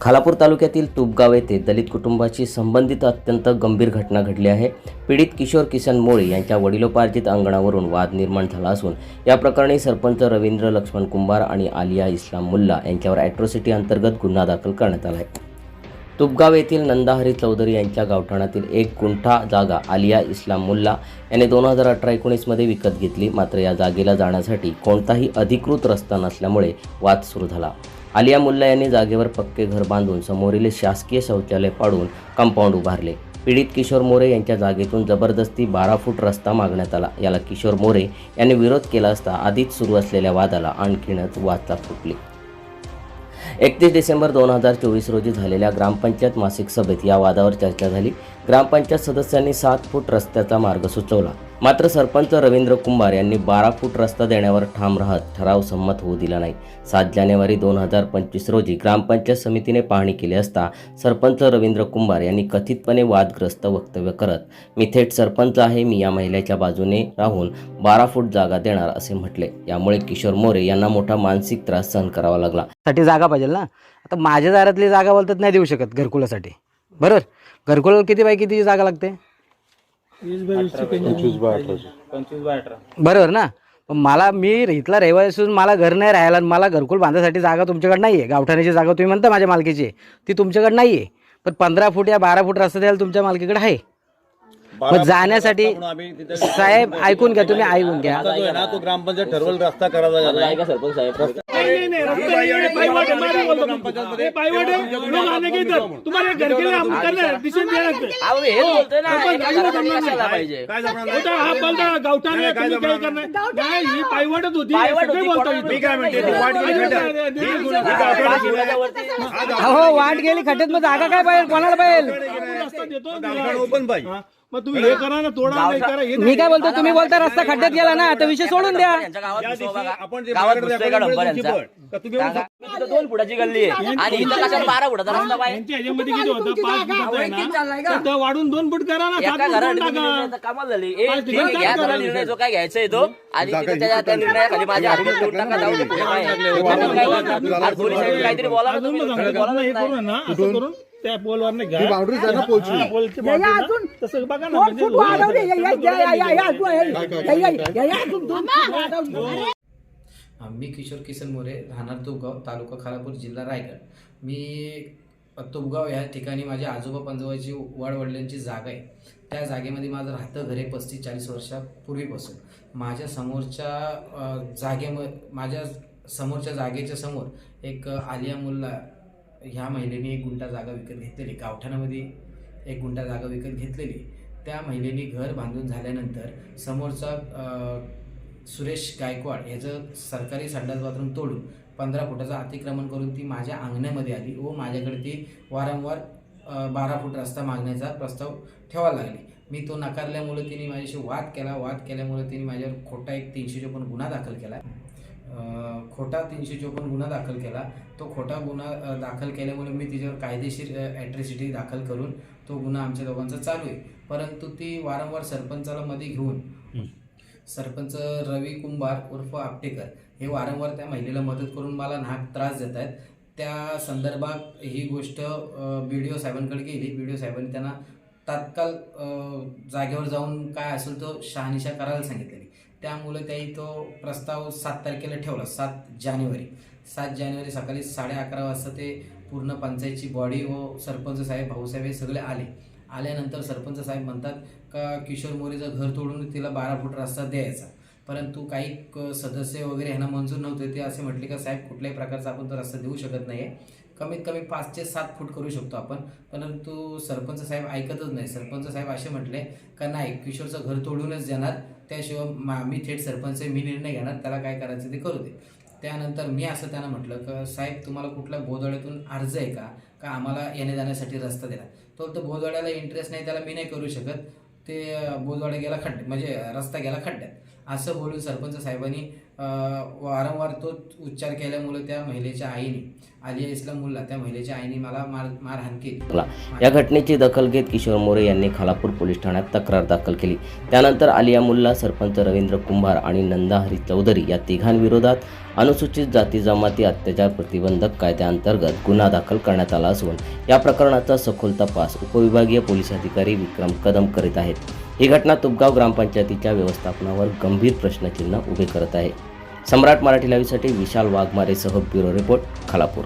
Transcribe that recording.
खालापूर तालुक्यातील तुपगाव येथे दलित कुटुंबाची संबंधित अत्यंत गंभीर घटना घडली आहे. पीडित किशोर किसन मोळे यांच्या वडिलोपार्जित अंगणावरून वाद निर्माण झाला असून या प्रकरणी सरपंच रवींद्र लक्ष्मण कुंभार आणि आलिया इस्लाम मुल्ला यांच्यावर ॲट्रॉसिटी अंतर्गत गुन्हा दाखल करण्यात आला आहे. तुपगाव येथील नंदाहरी चौधरी यांच्या गावठाणातील एक गुंठा जागा आलिया इस्लाम मुल्ला याने दोन हजार अठरा एकोणीसमध्ये विकत घेतली. मात्र या जागेला जाण्यासाठी कोणताही अधिकृत रस्ता नसल्यामुळे वाद सुरू झाला. आलिया मुल्ला यांनी जागेवर पक्के घर बांधून समोरील शासकीय शौचालय पाडून कंपाऊंड उभारले. पीडित किशोर मोरे यांच्या जागेतून जबरदस्ती बारा फूट रस्ता मागण्यात आला. याला किशोर मोरे यांनी विरोध केला असता आधीच सुरू असलेल्या वादाला आणखीनच वाचा फुटली. एकतीस डिसेंबर दोन हजार चोवीस रोजी झालेल्या ग्रामपंचायत मासिक सभेत या वादावर चर्चा झाली. ग्रामपंचायत सदस्यांनी सात फूट रस्त्याचा मार्ग सुचवला. मात्र सरपंच रवींद्र कुंभार यांनी बारा फूट रस्ता देण्यावर ठाम राहत ठराव संमत होऊ दिला नाही. सात जानेवारी दोन हजार पंचवीस रोजी ग्रामपंचायत समितीने पाहणी केली असता सरपंच रवींद्र कुंभार यांनी कथितपणे वादग्रस्त वक्तव्य करत मी थेट सरपंच आहे मी या महिलेच्या बाजूने राहून बारा फूट जागा देणार असे म्हटले. यामुळे किशोर मोरे यांना मोठा मानसिक त्रास सहन करावा लागला. साठी जागा पाहिजे ना? आता माझ्या दारातली जागा बोलतात नाही देऊ शकत घरकुलासाठी. बरोबर? घरकुलाला किती बाय किती जागा लागते? बरोबर ना? पण मला मी इथला रहिवासी असून मला घर नाही राहायला आणि मला घरकुल बांधायसाठी जागा तुमच्याकडे नाही आहे गावठाण्याची जागा तुम्ही म्हणता माझ्या मालकीची. ती तुमच्याकडे नाही आहे पण पंधरा फूट या बारा फूट रस्ता द्यायला तुमच्या मालकीकडे आहे. मग जाण्यासाठी साहेब ऐकून घ्या तुम्ही ऐकून घ्या. जो आहे ना तो ग्रामपंचायत ठरवल रस्ता करायचा झाला ऐका सरपंच साहेब है लोग आने के इधर तुम्हारे घर के लिए हम करना है डिसीजन दे रहे होता हा बोलता गावठाने तुम्ही काय करणार नाही? ही पायवाटच होती सगळे बोलता अहो वाट गेली खड्ड्यात मग जागा काय पाहिजे? कोणाला पाहिजे रस्ता देतो गावठाण ओपन पाहिजे? हा. मग तुम्ही हे करा ना तोडा नाही करा हे मी काय बोलतो तुम्ही बोलता रस्ता खड्ड्यात गेला ना आता विषय सोडून द्या. दिवशी आपण जे पण. का तुम्ही. दोन फुटाची गल्ली आहे. आणि इथं कशाला बारा फुटाचा रस्ता पाहिजे यांच्या ह्याच्यामध्ये किती होतं? पाच फुटाचं आहे ना? तर वाढून दोन फूट करा ना सात फूट करून टाका कमाल झाली पाच ठीक आहे, फुटाचं घ्या करा जरा निर्णय जो काय घ्यायचा आहे तो. आणि तिथे त्याच्या त्या निर्णयाखाली माझ्या हातात देऊन टाका जाऊ दे. पुढे काय आहे? आपण काय करणार? आज पोलीस साहेब काहीतरी बोला अजून हे करू ना असं करून. त्या पोलवर नाही घ्या बाउंड्री आहे ना पोलची पोलची boundary ना. तसं बघा ना म्हणजे हा, मी किशोर किसन मोरे राहणार तुपगाव तालुका खालापूर जिल्हा रायगड. मी तुपगाव या ठिकाणी माझ्या आजोबा पंजोबाची वाडवडिलांची जागा आहे. त्या जागेमध्ये माझं राहतं घर आहे पस्तीस चाळीस वर्षापूर्वीपासून. माझ्या समोरच्या अ, जागेम माझ्या समोरच्या जागेच्या समोर एक आलिया मुल्ला ह्या महिलेने एक गुंठा जागा विकत घेतलेली गावठाणामध्ये एक गुंठा जागा विकत घेतलेली. त्या महिलेने घर बांधून झाल्यानंतर समोरचा सुरेश गायकवाड ह्याचं सरकारी संडास बाथरूम तोडून पंधरा फुटाचं अतिक्रमण करून ती माझ्या अंगणामध्ये आली व माझ्याकडे ती वारंवार बारा फूट रस्ता मागण्याचा प्रस्ताव ठेवायला लागली. मी तो नकारल्यामुळे तिने माझ्याशी वाद केला. वाद केल्यामुळे तिने माझ्यावर खोटा एक तीनशे चोपन्न गुन्हा दाखल केला. खोटा तीनशे चोपन्न गुन्हा दाखल केला. तो खोटा गुन्हा दाखल केल्यामुळे मी तिच्यावर कायदेशीर ॲट्रिसिटी दाखल करून तो गुन्हा आमच्या दोघांचा चालू आहे. परंतु ती वारंवार सरपंचाला मध्ये घेऊन सरपंच रवी कुंभार उर्फ आपटेकर हे वारंवार त्या महिलेला मदत करून मला नाहक त्रास देत आहेत. त्या संदर्भात ही गोष्ट बी डी ओ साहेबांकडे गेली. बी डी ओ साहेबांनी त्यांना तात्काळ जागेवर जाऊन काय असेल तो शहानिशा करायला सांगितलेली. त्यामुळे त्याही तो प्रस्ताव सात तारखेला ठेवला सात जानेवारी. सात जानेवारी सकाळी साडे अकरा वाजता ते पूर्ण पंचायतची बॉडी व सरपंच साहेब भाऊसाहेब हे सगळे आले. आल्यानंतर सरपंच साहेब म्हणतात का किशोर मोरेचं घर तोडून तिला बारा फूट रस्ता द्यायचा. परंतु काही क- सदस्य वगैरे ह्यांना मंजूर नव्हते ते असे म्हटले का साहेब कुठल्याही प्रकारचा आपण तो रस्ता देऊ शकत नाही आहे कमीत कमी पाच ते सात फूट करू शकतो आपण. परंतु सरपंच साहेब ऐकतच नाही. सरपंच साहेब असे म्हटले का नाही किशोरचं घर तोडूनच देणार. त्याशिवाय मा मी थेट सरपंच मी निर्णय घेणार. त्याला काय करायचं ते करू दे. त्यानंतर मी असं त्यांना म्हटलं का साहेब तुम्हाला कुठल्या बोदळ्यातून अर्ज आहे का? का आम्हाला येण्या जाण्यासाठी रस्ता दिला? तो तर बोदवाड्याला इंटरेस्ट नाही त्याला मी नाही करू शकत. ते बोदवाडा गेला खड्डे म्हणजे रस्ता गेला खड्ड्यात. असं बोलून सरपंच साहेबांनी वारंवार तो उच्चार केल्यामुळे त्या महिलेच्या आईने आलिया इस्लाम मुल्ला त्या महिलेच्या आईने मला मार मारहाण केली. या घटनेची दखल घेत किशोर मोरे यांनी खालापूर पोलीस ठाण्यात तक्रार दाखल केली. त्यानंतर आलिया मुल्ला सरपंच रवींद्र कुंभार आणि नंदा हरी चौधरी या तिघांविरोधात अनुसूचित जाती जमाती अत्याचार प्रतिबंधक कायद्याअंतर्गत गुन्हा दाखल करण्यात आला असून या प्रकरणाचा सखोल तपास उपविभागीय पोलीस अधिकारी विक्रम कदम करीत आहेत. ही घटना तुपगाव ग्रामपंचायतीच्या व्यवस्थापनावर गंभीर प्रश्नचिन्ह उभे करत आहे. सम्राट मराठी लाईव्हसाठी विशाल वाघमारेसह ब्युरो रिपोर्ट खालापूर.